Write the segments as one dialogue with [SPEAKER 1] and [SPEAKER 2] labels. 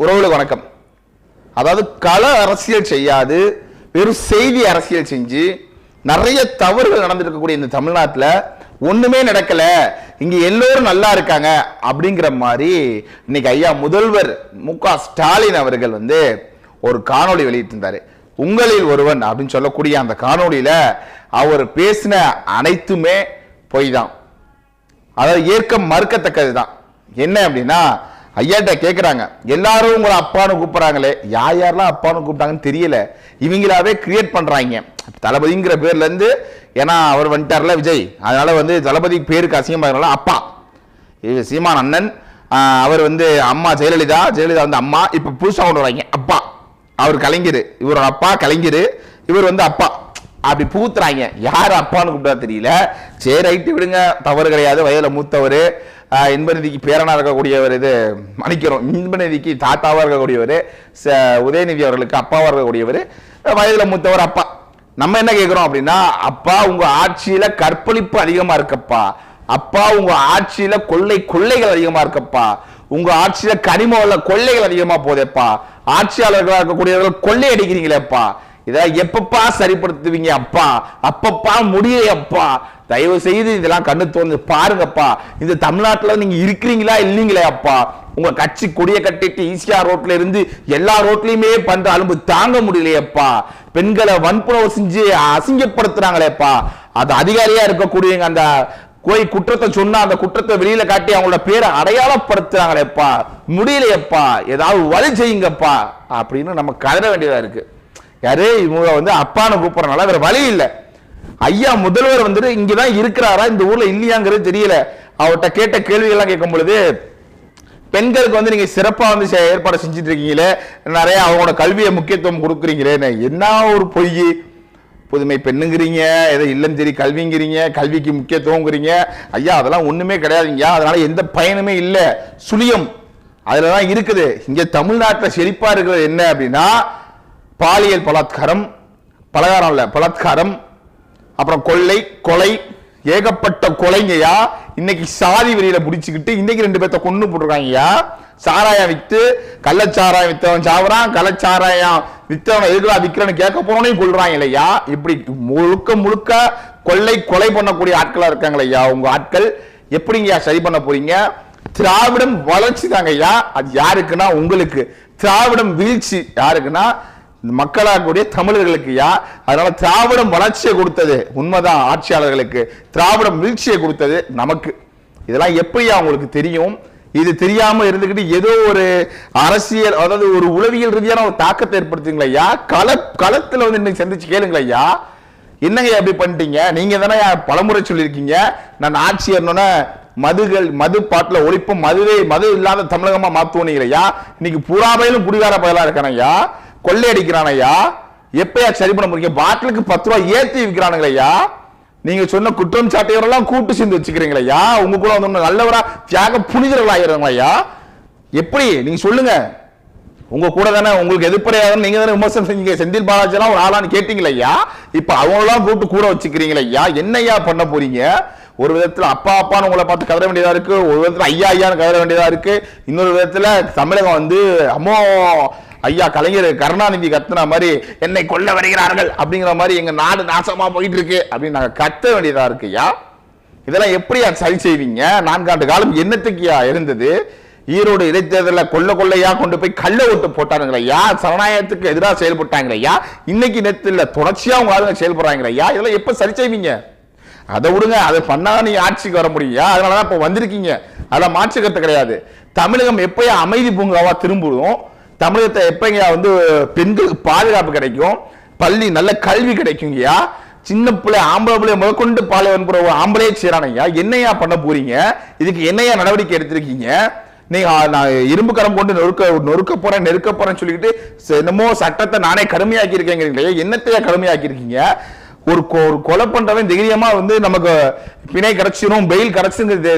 [SPEAKER 1] உறவுல வணக்கம். அதாவது கள அரசியல் செய்யாது வெறும் செய்தி அரசியல் செஞ்சு நிறைய தவறுகள் நடந்திருக்கக்கூடிய இந்த தமிழ்நாட்டில் ஒண்ணுமே நடக்கல. இங்க எல்லோரும் நல்லா இருக்காங்க அப்படிங்கிற மாதிரி இன்னைக்கு ஐயா முதல்வர் மு ஸ்டாலின் அவர்கள் வந்து ஒரு காணொளி வெளியிட்டிருந்தாரு. உங்களில் ஒருவன் அப்படின்னு சொல்லக்கூடிய அந்த காணொளியில அவர் பேசின அனைத்துமே பொய் தான் அதாவது ஏற்க மறுக்கத்தக்கது தான் என்ன அப்படின்னா ஐயாட்ட கேட்குறாங்க எல்லாரும் உங்களை அப்பான்னு கூப்பிட்றாங்களே. யார் யாரெல்லாம் அப்பான்னு கூப்பிட்டாங்கன்னு தெரியல. இவங்களாவே கிரியேட் பண்ணுறாங்க தளபதிங்கிற பேர்லேருந்து ஏன்னா அவர் வந்துட்டார்ல விஜய். அதனால் வந்து தளபதி பேருக்கு அசிங்கமாக அப்பா. இது சீமான் அண்ணன் அவர் வந்து அம்மா ஜெயலலிதா ஜெயலலிதா வந்து அம்மா. இப்போ புதுசாக கொண்டு வராங்க அப்பா. அவர் கலைஞர். இவரோட அப்பா கலைஞர். இவர் வந்து அப்பா. அப்படி பூத்துறாங்க யார் அப்பான்னு கூப்பிட்டா தெரியல. சரி ரைட்டு விடுங்க. தவறு கிடையாது. வயதில் மூத்தவர். இன்பநிதிக்கு பேரனா இருக்கக்கூடியவர் இது மன்னிக்கிறோம் இன்பநிதிக்கு தாத்தாவா இருக்கக்கூடியவர். ச- உதயநிதி அவர்களுக்கு அப்பாவா இருக்கக்கூடியவர். வயதில் மூத்தவர் அப்பா. நம்ம என்ன கேட்குறோம் அப்படின்னா அப்பா உங்க ஆட்சியில கற்பழிப்பு அதிகமா இருக்கப்பா. அப்பா உங்க ஆட்சியில கொள்ளை கொள்ளைகள் அதிகமா இருக்கப்பா. உங்க ஆட்சியில கனிம வள கொள்ளைகள் அதிகமா போதேப்பா. ஆட்சியாளர்களா இருக்கக்கூடியவர்கள் கொள்ளை அடிக்கிறீங்களேப்பா. இதை எப்பப்பா சரிப்படுத்துவீங்க அப்பா? அப்பப்பா முடியலையப்பா தயவு செய்து இதெல்லாம் கண்ணு தோந்து பாருங்கப்பா. இந்த தமிழ்நாட்டில் நீங்க இருக்கிறீங்களா இல்லைங்களே அப்பா? உங்க கட்சி கொடிய கட்டிட்டு ஈசியா ரோட்ல இருந்து எல்லா ரோட்லயுமே பண்ற அலும்பு தாங்க முடியலையேப்பா பெண்களை வன்புணர்வு செஞ்சு அசிங்கப்படுத்துறாங்களேப்பா. அது அதிகாரியா இருக்கக்கூடியவங்க அந்த கோய் குற்றத்தை சொன்னா அந்த குற்றத்தை வெளியில காட்டி அவங்களோட பேரை அடையாளப்படுத்துறாங்களேப்பா. முடியலையப்பா. ஏதாவது வழி செய்யுங்கப்பா. அப்படின்னு நம்ம கதற வேண்டியதா இருக்கு. யாரு? இவங்க வந்து அப்பான்னு கூப்பிடறனால வேற வழி இல்லை. ஐயா முதல்வர் வந்துட்டு இங்கதான் இருக்கிறாரா? இந்த ஊர்ல இல்லையாங்கிறது தெரியல. அவர்கிட்ட கேட்ட கேள்விகள்லாம் கேட்கும் பொழுது பெண்களுக்கு வந்து நீங்க சிறப்பா வந்து ஏற்பாடு செஞ்சுட்டு இருக்கீங்களே நிறைய அவங்களோட கல்வியை முக்கியத்துவம் கொடுக்குறீங்களே என்ன ஒரு பொய்? புதுமை பெண்ணுங்கிறீங்க ஏதோ இல்லம் சரி கல்விங்கிறீங்க கல்விக்கு முக்கியத்துவங்கிறீங்க. ஐயா அதெல்லாம் ஒண்ணுமே கிடையாதுங்கய்யா. அதனால எந்த பயனுமே இல்லை. சுழியம். அதில் தான் இருக்குது. இங்க தமிழ்நாட்டில் செழிப்பா இருக்கிறது என்ன அப்படின்னா பாலியல் பலாத்காரம் பலகாரம் இல்லை பலாத்காரம் அப்புறம் கொள்ளை கொலை ஏகப்பட்ட கொலைங்கய்யா. இன்னைக்கு சாதி வெளியில பிடிச்சுக்கிட்டு இன்னைக்கு ரெண்டு பேர்த்த கொண்டு போட்டிருக்காங்கய்யா. சாராயம் வித்து கள்ளச்சாராயம் வித்தவன் சாவறான் கள்ளச்சாராயம் வித்தவனை எதுக்குடா விற்கிறன்னு கேட்க போனோனையும் கொள்றாங்க இல்லையா இப்படி முழுக்க முழுக்க கொள்ளை கொலை பண்ணக்கூடிய ஆட்களா இருக்காங்க ஐயா உங்க ஆட்கள். எப்படிங்கய்யா சரி பண்ண போறீங்க? திராவிடம் வளர்ச்சி தாங்க ஐயா அது யாருக்குன்னா உங்களுக்கு. திராவிடம் வீழ்ச்சி யாருக்குன்னா மக்களாகக்கூடிய தமிழர்களுக்கு யா? அதனால திராவிடம் வளர்ச்சியை கொடுத்தது. உண்மைதான் ஆட்சியாளர்களுக்கு. திராவிடம் வீழ்ச்சியை கொடுத்தது நமக்கு. இதெல்லாம் எப்படியா உங்களுக்கு தெரியும்? இது தெரியாம இருந்துகிட்டு ஏதோ ஒரு அரசியல் அதாவது ஒரு உளவியல் ரீதியான ஒரு தாக்கத்தை ஏற்படுத்துங்களா ஐயா கள களத்துல வந்து இன்னைக்கு சந்திச்சு கேளுங்களா ஐயா என்னங்க அப்படி பண்ணிட்டீங்க? நீங்க தானே பலமுறை சொல்லியிருக்கீங்க. நான் ஆட்சி ஏறணும்னா மதுகள் மது பாட்டில் ஒழிப்பும் மதுவே மது இல்லாத தமிழகமா மாத்துவீங்களையா இன்னைக்கு பூராபையிலும் குடிகார பதிலா இருக்கானையா கொள்ளை அடிக்கிறானையா எப்பயா சரி பண்ண முடியுங்க பாட்டிலுக்கு பத்து ரூபாய் ஏத்தி விற்கிறானுங்களையா நீங்க சொன்ன குற்றம் சாட்டியவரெல்லாம் கூட்டு சேர்ந்து வச்சுக்கிறீங்களையா உங்க கூட வந்து நல்லவரா தியாக புனிதர்கள் ஆயிடுறாங்களையா எப்படி? நீங்க சொல்லுங்க. உங்க கூட தானே உங்களுக்கு எதிர்ப்படையாக நீங்க தானே விமர்சனம் செஞ்சீங்க. செந்தில் பாலாஜி எல்லாம் ஒரு ஆளான்னு கேட்டீங்களா ஐயா. இப்ப அவங்களெல்லாம் கூப்பிட்டு கூட வச்சுக்கிறீங்களா ஐயா. என்னய்யா பண்ண போறீங்க? ஒரு விதத்துல அப்பா அப்பான்னு உங்களை பார்த்து கதற வேண்டியதா இருக்கு. ஒரு விதத்துல ஐயா ஐயான்னு கதற வேண்டியதா இருக்கு. இன்னொரு விதத்துல தமிழகம் வந்து அம்மோ ஐயா கலைஞர் கருணாநிதி கத்துன மாதிரி என்னை கொல்ல வருகிறார்கள் அப்படிங்கிற மாதிரி எங்க நாடு நாசமா போயிட்டு இருக்கு அப்படின்னு நாங்க கத்த வேண்டியதா இருக்குயா இதெல்லாம் எப்படியா சரி செய்வீங்க? நான்காண்டு காலம் என்னத்துக்குயா இருந்தது? ஈரோடு இடைத்தேர்தலில் கொள்ள கொள்ளையா கொண்டு போய் கள்ள ஓட்டு போட்டானுங்களா சரணாயத்துக்கு எதிராக செயல்பட்டாங்களையா இன்னைக்கு நேரத்தில் தொடர்ச்சியா உங்க ஆளுங்க செயல்படுறாங்களையா இதெல்லாம் எப்ப சரி செய்வீங்க? அதை விடுங்க. அதை பண்ணாதான் நீங்க ஆட்சிக்கு வர முடியும் அதனாலதான் இப்ப வந்திருக்கீங்க. அதெல்லாம் மாற்றுக்கிறது கிடையாது. தமிழகம் எப்பயா அமைதி பூங்காவா திரும்புவோம் தமிழகத்தை எப்பங்கய்யா வந்து பெண்களுக்கு பாதுகாப்பு கிடைக்கும்? பள்ளி நல்ல கல்வி கிடைக்குங்கய்யா? சின்ன பிள்ளை ஆம்பளை பிள்ளை முதற்கொண்டு பாலை வன்புற ஒரு ஆம்பளையே செய்யறானையா என்னையா பண்ண போறீங்க? இதுக்கு என்னையா நடவடிக்கை எடுத்திருக்கீங்க? நீங்க நான் இரும்பு கரம் கொண்டு நொறுக்க நொறுக்க போறேன் நெருக்க போறேன்னு சொல்லிக்கிட்டு என்னமோ சட்டத்தை நானே கடுமையாக்கி இருக்கேங்கிறீங்களே என்னத்தையா கடுமையாக்கி இருக்கீங்க ஒரு கொ- ஒரு கொலை பண்றவன் தைரியமா வந்து நமக்கு பிணை கிடைச்சிரும் பெயில் கிடைச்சுங்கிறது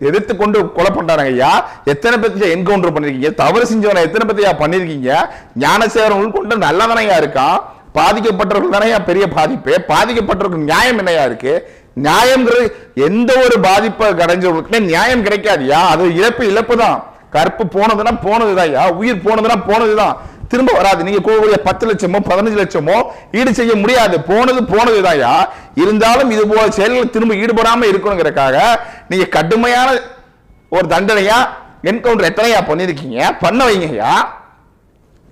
[SPEAKER 1] எதிர்த்து கொண்டு கொலை பண்றாங்க ஐயா எத்தனை பேர்த்தையா என்கவுண்டர் பண்ணிருக்கீங்க? தவறு செஞ்சவனை எத்தனை பேர்த்தையா பண்ணிருக்கீங்க? ஞானசேகரன் கொண்டு நல்லவனையா இருக்கான் பாதிக்கப்பட்டவர்கள் தானே பெரிய பாதிப்பு. பாதிக்கப்பட்டவர்களுக்கு நியாயம் என்னையா இருக்கு? நியாயம்ங்கிறது எந்த ஒரு பாதிப்பை கடைஞ்சவர்களுக்குமே நியாயம் கிடைக்காதியா அது இழப்பு இழப்பு தான் கற்பு போனதுன்னா போனதுதான் ஐயா. உயிர் போனதுன்னா போனதுதான். திரும்ப வராது. நீங்க கூடக்கூடிய பத்து லட்சமோ பதினஞ்சு லட்சமோ ஈடு செய்ய முடியாது. போனது போனதுதான் இருந்தாலும் இது போல செயல்கள் திரும்ப ஈடுபடாம இருக்கணுங்கிறக்காக நீங்க கடுமையான ஒரு தண்டனையா என்கவுண்டர் எத்தனையா பண்ணிருக்கீங்க பண்ண வைங்க ஐயா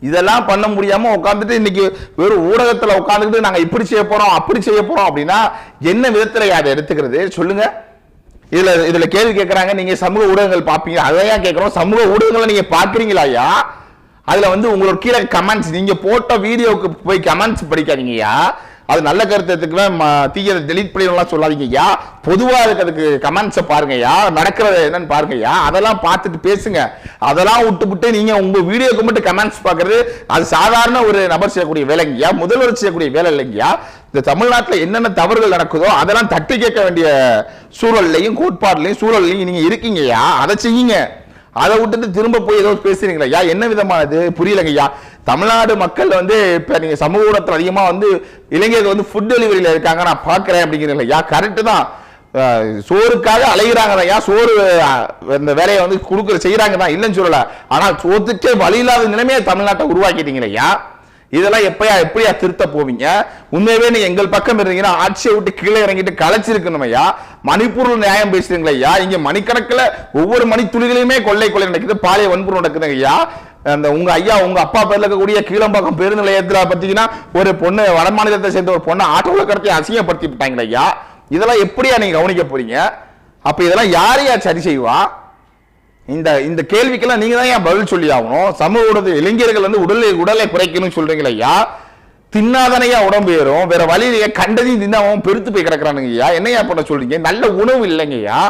[SPEAKER 1] இதெல்லாம் பண்ண முடியாம உட்காந்துட்டு இன்னைக்கு வெறும் ஊடகத்துல உட்காந்துக்கிட்டு நாங்க இப்படி செய்ய போறோம் அப்படி செய்ய போறோம் அப்படின்னா என்ன விதத்துல அதை எடுத்துக்கிறது? சொல்லுங்க. இதுல இதுல கேள்வி கேட்கறாங்க நீங்க சமூக ஊடகங்கள் பாப்பீங்க அதையா கேட்கறோம் சமூக ஊடகங்களை நீங்க பாக்குறீங்களா ஐயா? அதுல வந்து உங்களோட கீழே கமெண்ட்ஸ் நீங்க போட்ட வீடியோவுக்கு போய் கமெண்ட்ஸ் படிக்காதீங்கய்யா. அது நல்ல கருத்துக்கு தீயதை டெலீட் பண்ணிடலாம் சொல்லாதீங்கய்யா. பொதுவா இருக்கிறதுக்கு கமெண்ட்ஸை பாருங்கய்யா. நடக்கிறது என்னன்னு பாருங்கய்யா. அதெல்லாம் பார்த்துட்டு பேசுங்க. அதெல்லாம் விட்டுவிட்டு நீங்க உங்க வீடியோக்கு மட்டும் கமெண்ட்ஸ் பார்க்குறது அது சாதாரண ஒரு நபர் செய்யக்கூடிய வேலைங்கய்யா. முதல்வர் செய்யக்கூடிய வேலை இல்லைங்கய்யா. இந்த தமிழ்நாட்டில் என்னென்ன தவறுகள் நடக்குதோ அதெல்லாம் தட்டி கேட்க வேண்டிய சூழல்லையும் கோட்பாடுலையும் சூழல்லையும் நீங்க இருக்கீங்கய்யா. அதை செய்யுங்க. அதை விட்டுட்டு திரும்ப போய் ஏதோ பேசுறீங்களா? ஐயா என்ன விதமானது? புரியலங்க ஐயா தமிழ்நாடு மக்கள் வந்து இப்ப நீங்க சமூக ஊடகத்தில் அதிகமா வந்து இளைஞர்கள் வந்து ஃபுட் டெலிவரியில இருக்காங்க நான் பாக்குறேன் அப்படிங்கிறீங்களா ஐயா கரெக்டு தான். சோறுக்காக அலைகிறாங்க ஐயா. சோறு இந்த வேலையை வந்து கொடுக்குற செய்யறாங்க தான். இல்லைன்னு சொல்லல. ஆனா சோத்துக்கே வழி இல்லாத நிலைமையை தமிழ்நாட்டை உருவாக்கிட்டீங்களே ஐயா. இதெல்லாம் எப்பயா எப்படியா திருத்த போவீங்க? உண்மையவே நீங்க எங்கள் பக்கம் இருந்தீங்கன்னா ஆட்சியை விட்டு கீழே இறங்கிட்டு களைச்சிருக்கணும் ஐயா. மணிப்பூரில் நியாயம் பேசுறீங்களா ஐயா. இங்க மணிக்கணக்கில் ஒவ்வொரு மணி துளிகளையுமே கொள்ளை கொள்ளை நடக்குது. பாலிய வன்புறம் நடக்குதுங்க ஐயா. அந்த உங்க ஐயா உங்க அப்பா பேர்ல இருக்கக்கூடிய கீழம்பாக்கம் பேருந்து நிலையத்துல பார்த்தீங்கன்னா ஒரு பொண்ணு வட மாநிலத்தை சேர்ந்த ஒரு பொண்ணு ஆட்டோவில் கடத்தி அசிங்கப்படுத்தி விட்டாங்களே ஐயா. இதெல்லாம் எப்படியா நீங்க கவனிக்க போறீங்க? அப்ப இதெல்லாம் யாரையா சரி செய்வா? இந்த இந்த கேள்விக்கெல்லாம் நீங்க தான் ஏன் பதில் சொல்லி ஆகணும். சமூக ஊடக இளைஞர்கள் வந்து உடலை உடலை குறைக்கணும்னு சொல்றீங்களா ஐயா. தின்னாதனையா உடம்பு ஏறும். வேற வழியிலேயே கண்டதையும் தின்னு அவன் பெருத்து போய் கிடக்குறானுங்கய்யா. என்னையா பண்ண சொல்றீங்க? நல்ல உணவு இல்லைங்கய்யா.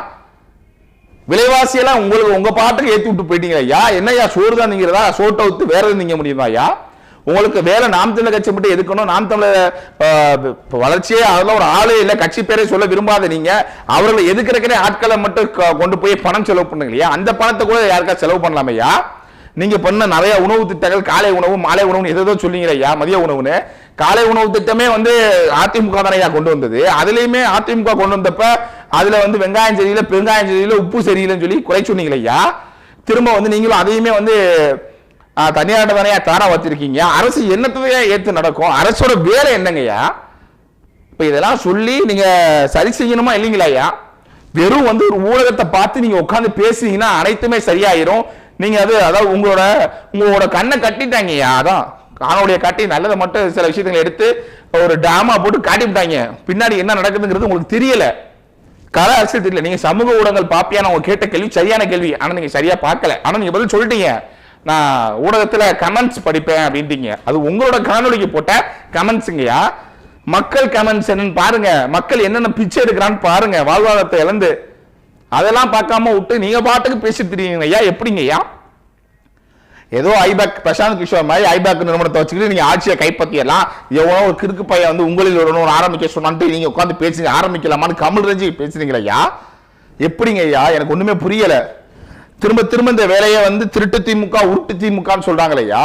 [SPEAKER 1] விலைவாசியெல்லாம் உங்களுக்கு உங்க பாட்டுக்கு ஏத்தி விட்டு போயிட்டீங்க ஐயா என்னய்யா சோறு தான் நீங்கிறதா? சோட்டை விட்டு வேற எதுவும் நீங்க முடியுமா ஐயா உங்களுக்கு வேலை நாம் தமிழர் கட்சி மட்டும் எதுக்கணும்? நாம் தமிழர் வளர்ச்சியே அதெல்லாம் ஒரு ஆளே இல்லை. கட்சி பேரே சொல்ல விரும்பாத நீங்க. அவர்களை எதுக்கிறக்கனே ஆட்களை மட்டும் கொண்டு போய் பணம் செலவு பண்ணுங்க இல்லையா அந்த பணத்தை கூட யாருக்கா செலவு பண்ணலாமையா? நீங்க பண்ண நிறைய உணவு திட்டங்கள் காலை உணவு மாலை உணவு எதோ சொல்லிங்க ஐயா மதிய உணவுன்னு. காலை உணவு திட்டமே வந்து அதிமுக தானே கொண்டு வந்தது. அதுலயுமே அதிமுக கொண்டு வந்தப்ப அதுல வந்து வெங்காயம் சரியில்லை பெருங்காயம் சரியில்லை உப்பு சரியில்லைன்னு சொல்லி குறை சொன்னீங்களே ஐயா. திரும்ப வந்து நீங்களும் அதையுமே வந்து தனியாட்ட தானே தாரா வச்சிருக்கீங்க. அரசு என்னத்தையே ஏத்து நடக்கும்? அரசோட வேலை என்னங்கய்யா இப்ப இதெல்லாம் சொல்லி நீங்க சரி செய்யணுமா இல்லைங்களா ஐயா? வெறும் வந்து ஒரு ஊடகத்தை பார்த்து நீங்க உட்காந்து பேசுனீங்கன்னா அனைத்துமே சரியாயிரும். நீங்க அது அதாவது உங்களோட உங்களோட கண்ணை கட்டிட்டாங்கய்யா அதான். காணொலியை காட்டி நல்லதை மட்டும் சில விஷயங்களை எடுத்து ஒரு டிராமா போட்டு காட்டிவிட்டாங்க. பின்னாடி என்ன நடக்குதுங்கிறது உங்களுக்கு தெரியல. கல அரசியல் தெரியல. நீங்க சமூக ஊடகங்கள் பாப்பியான உங்க கேட்ட கேள்வி சரியான கேள்வி. ஆனா நீங்க சரியா பார்க்கல. ஆனா நீங்க பதில் சொல்லிட்டீங்க. நான் ஊடகத்துல கமெண்ட்ஸ் படிப்பேன் அப்படின்ட்டீங்க. அது உங்களோட காணொலிக்கு போட்ட கமெண்ட்ஸுங்கய்யா மக்கள் கமெண்ட்ஸ் என்னன்னு பாருங்க. மக்கள் என்னென்ன பிச்சை எடுக்கிறான்னு பாருங்க. வாழ்வாதாரத்தை இழந்து அதெல்லாம் பார்க்காம விட்டு நீங்க பாட்டுக்கு பேசிட்டு தெரியுங்க. ஐயா எப்படிங்க ஐயா? ஏதோ ஐபேக் பிரசாந்த் கிஷோர் மாதிரி ஐபேக் நிறுவனத்தை வச்சுக்கிட்டு நீங்க ஆட்சியை கைப்பற்றியெல்லாம் எவ்வளோ ஒரு கிறுக்கு பையன் வந்து உங்களில் ஒரு ஆரம்பிக்க சொன்னான்ட்டு நீங்க உட்காந்து பேசுங்க ஆரம்பிக்கலாமான்னு கமல் ரஞ்சி பேசுறீங்களா ஐயா? எப்படிங்க ஐயா? எனக்கு ஒண்ணுமே புரியல. திரும்ப திரும்ப இந்த வேலையை வந்து திருட்டு திமுக உருட்டு திமுகன்னு சொல்றாங்களே ஐயா.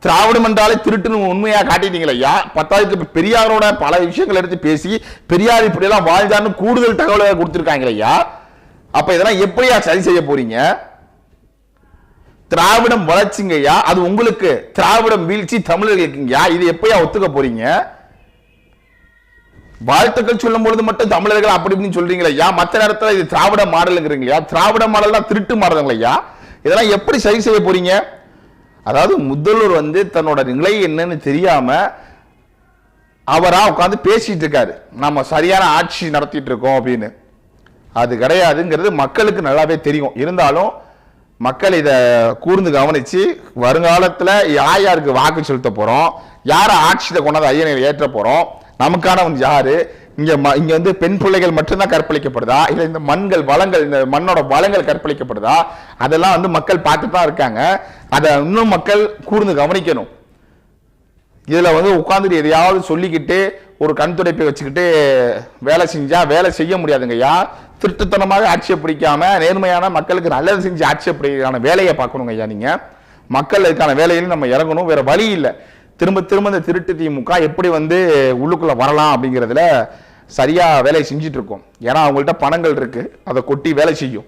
[SPEAKER 1] திராவிடம் என்றாலே திருட்டுன்னு உண்மையா காட்டிட்டீங்களே ஐயா. பத்தாவதுக்கு இப்ப பெரியாரோட பல விஷயங்கள் எடுத்து பேசி பெரியார் இப்படி எல்லாம் வாழ்ந்தான்னு கூடுதல் தகவலை கொடுத்துருக்காங்களே ஐயா. அப்ப இதெல்லாம் எப்படியா சரி செய்ய போறீங்க? திராவிடம் வளர்ச்சிங்கய்யா அது உங்களுக்கு திராவிடம் வீழ்ச்சி தமிழர்களுக்குங்கய்யா இது எப்பயா ஒத்துக்க போறீங்க? வாழ்த்துக்கள் சொல்லும் பொழுது மட்டும் தமிழர்கள் அப்படி இப்படின்னு சொல்றீங்களா ஐயா நேரத்தில் இது திராவிட மாடலுங்கிறீங்களா திராவிட மாடல் தான் திருட்டு மாடலுங்களையா ஐயா இதெல்லாம் எப்படி சரி செய்ய போறீங்க? அதாவது முதல்வர் வந்து தன்னோட நிலை என்னன்னு தெரியாம அவரா உட்காந்து பேசிட்டு இருக்காரு. நம்ம சரியான ஆட்சி நடத்திட்டு இருக்கோம் அப்படின்னு. அது கிடையாதுங்கிறது மக்களுக்கு நல்லாவே தெரியும். இருந்தாலும் மக்கள் இதை கூர்ந்து கவனித்து வருங்காலத்தில் யார் யாருக்கு வாக்கு செலுத்த போகிறோம் யாரை ஆட்சியை கொண்டாந்து ஐயனை ஏற்ற நமக்கான நமக்கானவன் யார்? இங்கே ம- இங்கே வந்து பெண் பிள்ளைகள் மட்டும்தான் கற்பழிக்கப்படுதா? இல்லை இந்த மண்கள் வளங்கள் இந்த மண்ணோட வளங்கள் கற்பழிக்கப்படுதா? அதெல்லாம் வந்து மக்கள் பார்த்து தான் இருக்காங்க. அதை இன்னும் மக்கள் கூர்ந்து கவனிக்கணும். இதில் வந்து உட்காந்துட்டு எதையாவது சொல்லிக்கிட்டு ஒரு கண் துடைப்பை வச்சுக்கிட்டு வேலை செஞ்சால் வேலை செய்ய முடியாதுங்கய்யா. திருட்டுத்தனமாக ஆட்சியை பிடிக்காம நேர்மையான மக்களுக்கு நல்லது செஞ்சு ஆட்சியை பிடிக்கான வேலையை பார்க்கணுங்க ஐயா நீங்க. மக்கள் இதுக்கான வேலையிலும் நம்ம இறங்கணும் வேற வழி இல்லை. திரும்ப திரும்ப இந்த திருட்டு திமுக எப்படி வந்து உள்ளுக்குள்ள வரலாம் அப்படிங்கிறதுல சரியா வேலையை செஞ்சுட்டு இருக்கோம். ஏன்னா அவங்கள்ட்ட பணங்கள் இருக்கு அதை கொட்டி வேலை செய்யும்.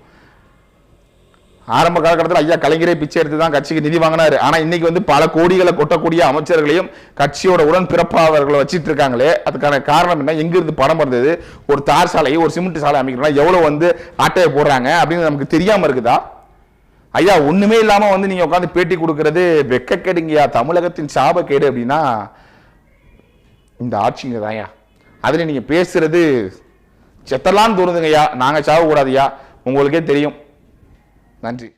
[SPEAKER 1] ஆரம்ப காலகட்டத்தில் ஐயா கலைஞரே பிச்சை எடுத்து தான் கட்சிக்கு நிதி வாங்கினாரு. ஆனால் இன்னைக்கு வந்து பல கோடிகளை கொட்டக்கூடிய அமைச்சர்களையும் கட்சியோட உடன் பிறப்பாளர்களை வச்சுட்டு இருக்காங்களே. அதுக்கான காரணம் என்ன? எங்கிருந்து பணம் வந்தது? ஒரு தார் சாலையை ஒரு சிமெண்ட் சாலை அமைக்கணும்னா எவ்வளோ வந்து ஆட்டையை போடுறாங்க அப்படின்னு நமக்கு தெரியாமல் இருக்குதா? ஐயா ஒன்றுமே இல்லாமல் வந்து நீங்கள் உட்காந்து பேட்டி கொடுக்கறது வெக்கக்கேடுங்கய்யா. தமிழகத்தின் சாபக்கேடு அப்படின்னா இந்த ஆட்சிங்க தான்யா அதில் நீங்கள் பேசுறது செத்தலான்னு தோணுதுங்கய்யா. நாங்கள் சாவக்கூடாதுய்யா உங்களுக்கே தெரியும். நன்றி.